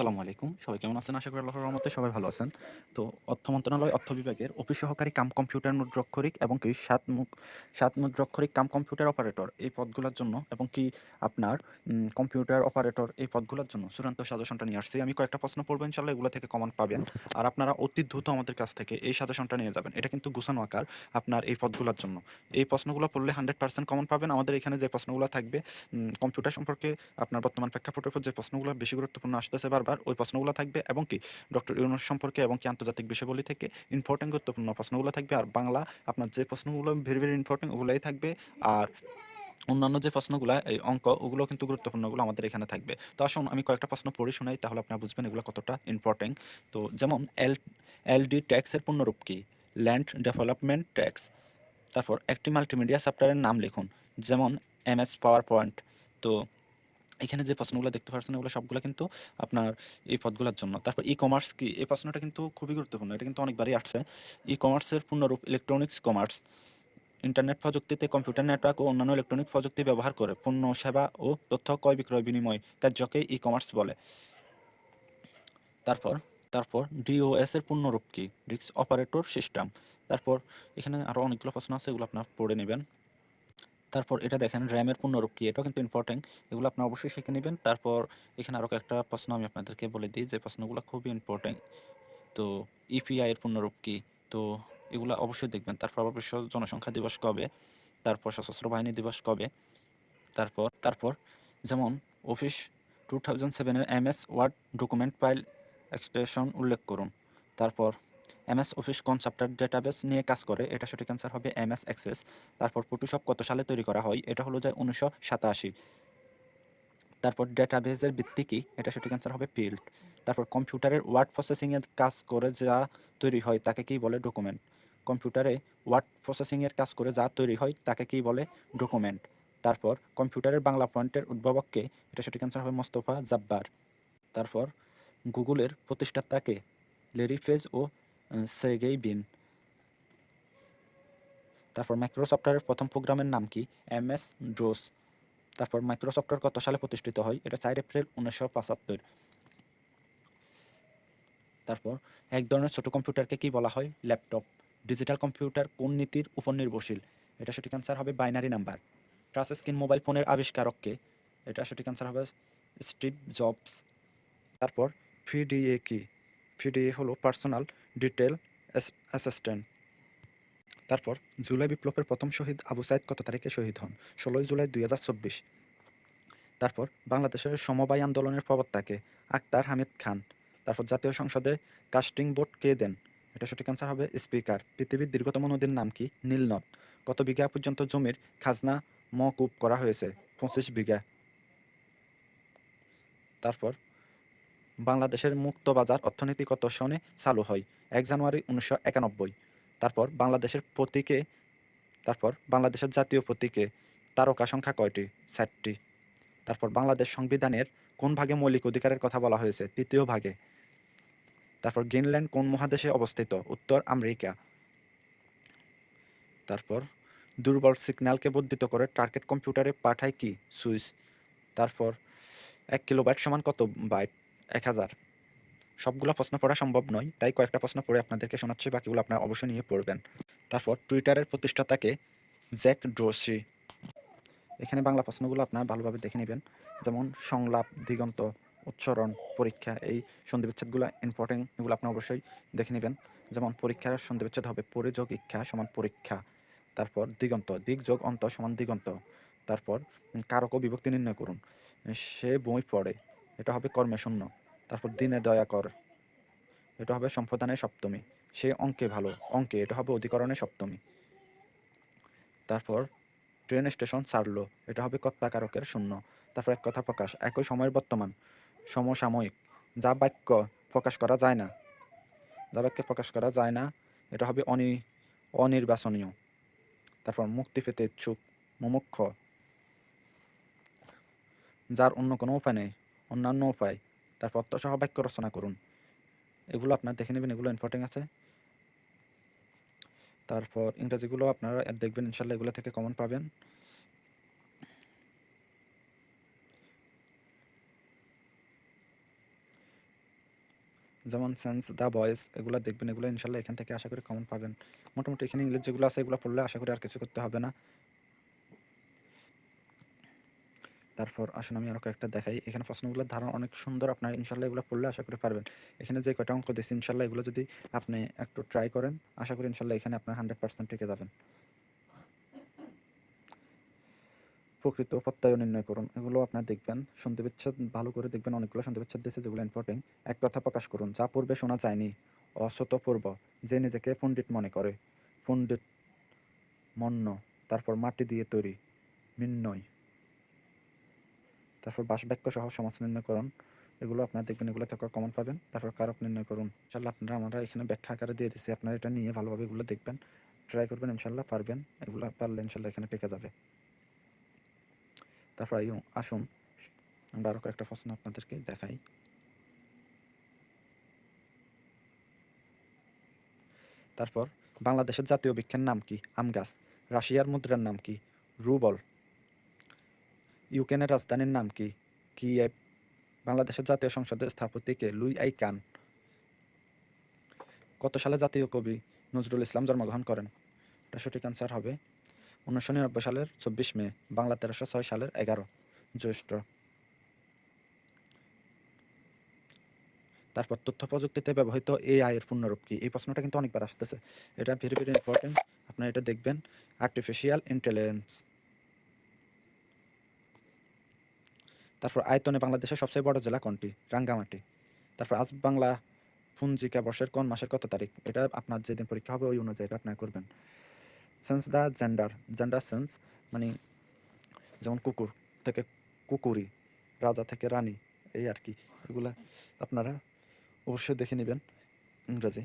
আসসালামু আলাইকুম। সবাই কেমন আছেন? আশা করি আল্লাহর রহমতে সবাই ভালো আছেন। তো অর্থ মন্ত্রণালয়, অর্থ বিভাগের অফিস সহকারী কাম কম্পিউটার মুদ্রাক্ষরিক এবং কি সাত মুখ সাত মুদ্রাক্ষরিক কাম কম্পিউটার অপারেটর এই পদগুলোর জন্য এবং কি আপনার কম্পিউটার অপারেটর এই পদগুলোর জন্য চূড়ান্ত সাজেশনটা নিয়ে আসছি। আমি কয়েকটা প্রশ্ন পড়ব ইনশাল্লাহ এগুলো থেকে কমন পাবেন। আর আপনারা অতি দ্রুত আমাদের কাছ থেকে এই সাজেশনটা নিয়ে যাবেন। এটা কিন্তু গুছানো আকার আপনার এই পদগুলোর জন্য। এই প্রশ্নগুলো পড়লে হান্ড্রেড পার্সেন্ট কমন পাবেন। আমাদের এখানে যে প্রশ্নগুলো থাকবে কম্পিউটার সম্পর্কে আপনার বর্তমান প্রেক্ষাপটের উপর যে প্রশ্নগুলো বেশি গুরুত্বপূর্ণ আসতেছে, বারবার ওই প্রশ্নগুলো থাকবে এবং কি ডক্টর ইউনুস সম্পর্কে এবং কি আন্তর্জাতিক বিষয়গুলি থেকে ইম্পর্টেন্ট গুরুত্বপূর্ণ প্রশ্নগুলো থাকবে আর বাংলা আপনার যে প্রশ্নগুলো ভেরি ভেরি ইম্পর্টেন্ট ওগুলোই থাকবে আর অন্যান্য যে প্রশ্নগুলো, এই অঙ্ক, ওগুলো কিন্তু গুরুত্বপূর্ণগুলো আমাদের এখানে থাকবে। তো আসুন আমি কয়েকটা প্রশ্ন পড়ে শোনাই, তাহলে আপনারা বুঝবেন এগুলো কতটা ইম্পর্টেন্ট তো যেমন এল এলডি ট্যাক্সের পূর্ণরূপ কি? ল্যান্ড ডেভেলপমেন্ট ট্যাক্স তারপর একটি মাল্টিমিডিয়া সফটওয়্যারের নাম লিখুন, যেমন এমএস পাওয়ার পয়েন্ট তো এখানে যে প্রশ্নগুলো দেখতে পাচ্ছেন এগুলো সবগুলো কিন্তু আপনার এই পদগুলোর জন্য। তারপর ই কমার্স কি? এই প্রশ্নটা কিন্তু খুবই গুরুত্বপূর্ণ, এটা কিন্তু অনেকবারই আসছে। ই কমার্সের পূর্ণরূপ ইলেকট্রনিক্স কমার্স ইন্টারনেট প্রযুক্তিতে কম্পিউটার নেটওয়ার্ক ও অন্যান্য ইলেকট্রনিক প্রযুক্তি ব্যবহার করে পণ্য, সেবা ও তথ্য ক্রয় বিক্রয় বিনিময় কার্যকে ই কমার্স বলে। তারপর তারপর ডিওএস এর পূর্ণরূপ কি? ডিস্ক অপারেটর সিস্টেম তারপর এখানে আরও অনেকগুলো প্রশ্ন আছে, এগুলো আপনার পড়ে নেবেন। তারপর এটা দেখেন র্যামের পূর্ণরূপ কি? এটাও কিন্তু ইম্পর্টেন্ট এগুলো আপনার অবশ্যই শিখে নেবেন। তারপর এখানে আরও একটা প্রশ্ন আমি আপনাদেরকে বলে দিই যে প্রশ্নগুলো খুবই ইম্পর্টেন্ট তো ইপিআই এর পূর্ণরূপ কি? তো এগুলো অবশ্যই দেখবেন। তারপর আবার বিশ্ব জনসংখ্যা দিবস কবে? তারপর সশস্ত্র বাহিনী দিবস কবে? তারপর তারপর যেমন অফিস টু থাউজেন্ড সেভেনের MS Word document file extension উল্লেখ করুন। তারপর এমএস অফিস কোন সফটওয়্যার ডেটাবেস নিয়ে কাজ করে, এটা সঠিক অ্যান্সার হবে এমএস অ্যাক্সেস। তারপর ফটোশপ কত সালে তৈরি করা হয়, এটা হলো যায় উনিশশো সাতাশি। তারপর ডেটাবেজের ভিত্তি কি, এটা সঠিক অ্যান্সার হবে ফিল্ড। তারপর কম্পিউটারের ওয়ার্ড প্রসেসিংয়ের কাজ করে যা তৈরি হয়, তাকে কি বলে ডকুমেন্ট? কম্পিউটারে ওয়ার্ড প্রসেসিংয়ের কাজ করে যা তৈরি হয়, তাকে কি বলে ডকুমেন্ট? তারপর কম্পিউটারের বাংলা পয়েন্টের উদ্ভাবককে, এটা সঠিক অ্যান্সার হবে মোস্তফা জাব্বার। তারপর গুগলের প্রতিষ্ঠাতাকে লেরি ফেজ ও সেগেই বিন তারপর মাইক্রোসফটের প্রথম প্রোগ্রামের নাম কি? এম এস ড্রোস তারপর মাইক্রোসফটের কত সালে প্রতিষ্ঠিত হয়? এটা চার এপ্রিল উনিশশো পঁচাত্তর। তারপর এক ধরনের ছোট কম্পিউটারকে কি বলা হয়? ল্যাপটপ। ডিজিটাল কম্পিউটার কোন নীতির উপর নির্ভরশীল? এটা সঠিক অ্যান্সার হবে binary number. Touch screen mobile ফোনের আবিষ্কারককে। এটা সঠিক অ্যান্সার হবে স্টিভ জবস। তারপর ভিডিএ কি? ভিডিএ হলো পার্সোনাল ডিটেল অ্যাসিস্ট্যান্ট। তারপর, জুলাই বিপ্লবের প্রথম শহীদ আবু সাইদ কত তারিখে শহীদ হন? ষোলোই জুলাই দুই হাজার চব্বিশ। তারপর, বাংলাদেশের সমবায় আন্দোলনের প্রবক্তাকে আক্তার হামিদ খান। তারপর, জাতীয় সংসদে কাস্টিং বোর্ড কে দেন? এটা সঠিক অ্যান্সার হবে স্পিকার। পৃথিবীর দীর্ঘতম নদীর নাম কি? নীলনদ। কত বিঘা পর্যন্ত জমির খাজনা মকুব করা হয়েছে? পঁচিশ বিঘা। তারপর বাংলাদেশের মুক্ত বাজার অর্থনীতি সনে চালু হয় এক জানুয়ারি উনিশশো একানব্বই। তারপর বাংলাদেশের প্রতীকে, তারপর বাংলাদেশের জাতীয় প্রতীকে তারকা সংখ্যা কয়টি? ষাটটি তারপর বাংলাদেশ সংবিধানের কোন ভাগে মৌলিক অধিকারের কথা বলা হয়েছে? তৃতীয় ভাগে। তারপর গ্রিনল্যান্ড কোন মহাদেশে অবস্থিত? উত্তর আমেরিকা। তারপর দুর্বল সিগন্যালকে বর্ধিত করে টার্গেট কম্পিউটারে পাঠায় কি? সুইচ। তারপর এক কিলোবাইট সমান কত? বাইট। এক হাজার। সবগুলো প্রশ্ন পড়া সম্ভব নয়, তাই কয়েকটা প্রশ্ন পড়ে আপনাদেরকে শোনাচ্ছি, বাকিগুলো আপনারা অবশ্যই নিয়ে পড়বেন। তারপর টুইটারের প্রতিষ্ঠাতাকে জ্যাক ড্রোসি এখানে বাংলা প্রশ্নগুলো আপনারা ভালোভাবে দেখে নেবেন। যেমন, সংলাপ, দিগন্ত, উচ্চারণ, পরীক্ষা, এই সন্ধিবিচ্ছেদগুলো ইম্পর্টেন্ট এগুলো আপনি অবশ্যই দেখে নেবেন। যেমন, পরীক্ষার সন্ধিবিচ্ছেদ হবে পরিযোগ ইচ্ছা সমান পরীক্ষা। তারপর, দিগন্ত দিক যোগ অন্ত সমান দিগন্ত। তারপর, কারক ও বিভক্তি নির্ণয় করুন। সে বই পড়ে, এটা হবে কর্মে শূন্য। তারপর দিনে দয়া কর। এটা হবে সম্প্রদানের সপ্তমী। সে অঙ্কে ভালো। অঙ্কে, এটা হবে অধিকরণের সপ্তমী। তারপর ট্রেন স্টেশন ছাড়লো এটা হবে কর্তাকারকের শূন্য। তারপর এক কথা প্রকাশ। একই সময়ের বর্তমান। সমসাময়িক। যা বাক্য প্রকাশ করা যায় না। যা বাক্যে প্রকাশ করা যায় না, এটা হবে অনি, অনির্বাচনীয়। তারপর মুক্তি পেতে ইচ্ছুক মুমুক্ষ। যার অন্য কোনো উপায় নেই। অন্যান্য উপায়। তারপর অর্থসহ বাক্য রচনা করুন। এগুলো আপনার দেখে নেবেন, এগুলো ইম্পর্টেন্ট আছে। তারপর ইংরাজিগুলো আপনারা দেখবেন ইনশাল্লাহ এগুলো থেকে কমন পাবেন। যেমন সেন্স দ্য বয়েস এগুলো দেখবেন, এগুলো ইনশাল্লাহ এখান থেকে আশা করি কমন পাবেন। মোটামুটি এখানে ইংলিশ যেগুলো আছে, এগুলো পড়লে আশা করি আর কিছু করতে হবে না। তারপর আসুন আমি আরও কয়েকটা দেখাই। এখানে প্রশ্নগুলোর ধারণা অনেক সুন্দর। আপনার ইনশাল্লাহ এগুলো পড়লে আশা করি পারবেন। এখানে যে কয়টা অঙ্ক দিচ্ছি ইনশাল্লাহ এগুলো যদি আপনি একটু ট্রাই করেন, আশা করি ইনশাল্লাহ এখানে আপনার হান্ড্রেড পার্সেন্ট টিকে যাবেন। প্রকৃত প্রত্যয় নির্ণয় করুন। এগুলো আপনার দেখবেন সন্ধি বিচ্ছেদ, ভালো করে দেখবেন, অনেকগুলো সন্ধি বিচ্ছেদ দিয়েছে, যেগুলো ইম্পর্টেন্ট এক কথা প্রকাশ করুন, যা পূর্বে শোনা যায়নি অসত পূর্ব, যে নিজেকে পণ্ডিত মনে করে। পণ্ডিত মন্য, তারপর মাটি দিয়ে তৈরি, নির্ণয়। তারপর বাসবাক্য সহ সমাজ নির্ণয় করুন এগুলো আপনার দেখবেন, এগুলো থেকে কমন পাবেন। তারপর কারক নির্ণয় করুন। ইনশাল্লাহ আপনারা, আমরা এখানে ব্যাখ্যা আকারে দিয়ে দিচ্ছি আপনারা এটা নিয়ে ভালোভাবে এগুলো দেখবেন ট্রাই করবেন ইনশাল্লাহ পারবেন। এগুলো পারলে ইনশাল্লাহ এখানে পেকে যাবে। তারপর আসুন, আমরা আরও কয়েকটা প্রশ্ন আপনাদেরকে দেখাই। তারপর, বাংলাদেশের জাতীয় বৃক্ষের নাম কি? আম গাছ। রাশিয়ার মুদ্রার নাম কি? রুবল। ইউক্রেনের রাজধানীর নাম কি? কিয়েভ, বাংলাদেশের জাতীয় সংসদের স্থপতি কে লুই আই কান। কত সালে জাতীয় কবি নজরুল ইসলাম জন্মগ্রহণ করেন? এটা সঠিক অ্যান্সার হবে উনিশশো নিরানব্বই সালের চব্বিশ মে, বাংলা তেরোশো ছয় সালের এগারো। জ্যৈষ্ঠ। তারপর তথ্য প্রযুক্তিতে ব্যবহৃত এআই এর পূর্ণরূপ কি? এই প্রশ্নটা কিন্তু অনেকবার আসতেছে। এটা ভেরি ভেরি ইম্পর্টেন্ট আপনারা এটা দেখবেন। আর্টিফিশিয়াল ইন্টেলিজেন্স তারপর আয়তনে বাংলাদেশের সবচেয়ে বড় জেলা কোনটি? রাঙ্গামাটি। তারপর আজ বাংলা পঞ্জিকা বর্ষের কোন মাসের কত তারিখ? এটা আপনার যেদিন পরীক্ষা হবে, ওই অনুযায়ী আপনার করবেন। Sense the gender gender sense মানে যেমন কুকুর থেকে কুকুরি, রাজা থেকে রানী, এই আর কি। এগুলা আপনারা অবশ্যই দেখে নেবেন ইংরাজি।